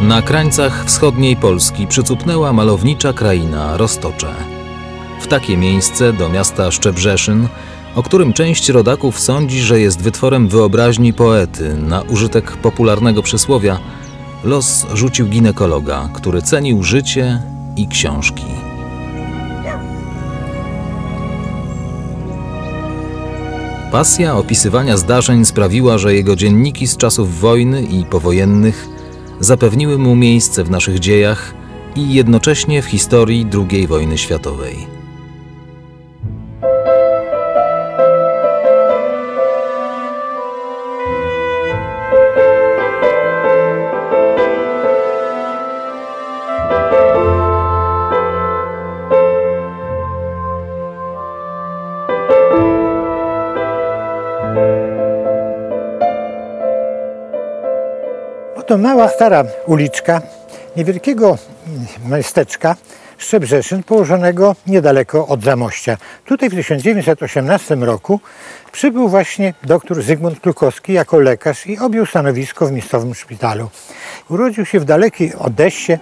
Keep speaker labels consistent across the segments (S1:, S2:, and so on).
S1: Na krańcach wschodniej Polski przycupnęła malownicza kraina Roztocze. W takie miejsce do miasta Szczebrzeszyn, o którym część rodaków sądzi, że jest wytworem wyobraźni poety na użytek popularnego przysłowia, los rzucił ginekologa, który cenił życie i książki. Pasja opisywania zdarzeń sprawiła, że jego dzienniki z czasów wojny i powojennych zapewniły mu miejsce w naszych dziejach i jednocześnie w historii II wojny światowej.
S2: Oto mała, stara uliczka niewielkiego miasteczka Szczebrzeszyn, położonego niedaleko od Zamościa. Tutaj w 1918 roku przybył właśnie dr Zygmunt Klukowski jako lekarz i objął stanowisko w miejscowym szpitalu. Urodził się w dalekiej Odessie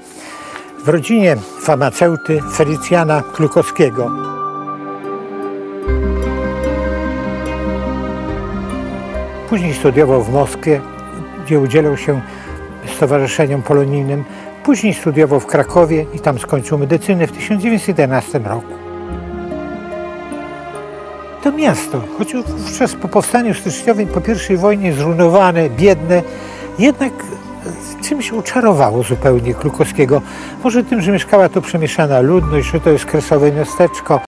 S2: w rodzinie farmaceuty Felicjana Klukowskiego. Później studiował w Moskwie, gdzie udzielał się stowarzyszeniom polonijnym. Później studiował w Krakowie i tam skończył medycynę w 1911 roku. To miasto, choć wówczas po powstaniu styczniowym, po I wojnie zrujnowane, biedne, jednak czymś uczarowało zupełnie Klukowskiego. Może tym, że mieszkała tu przemieszana ludność, że to jest kresowe miasteczko.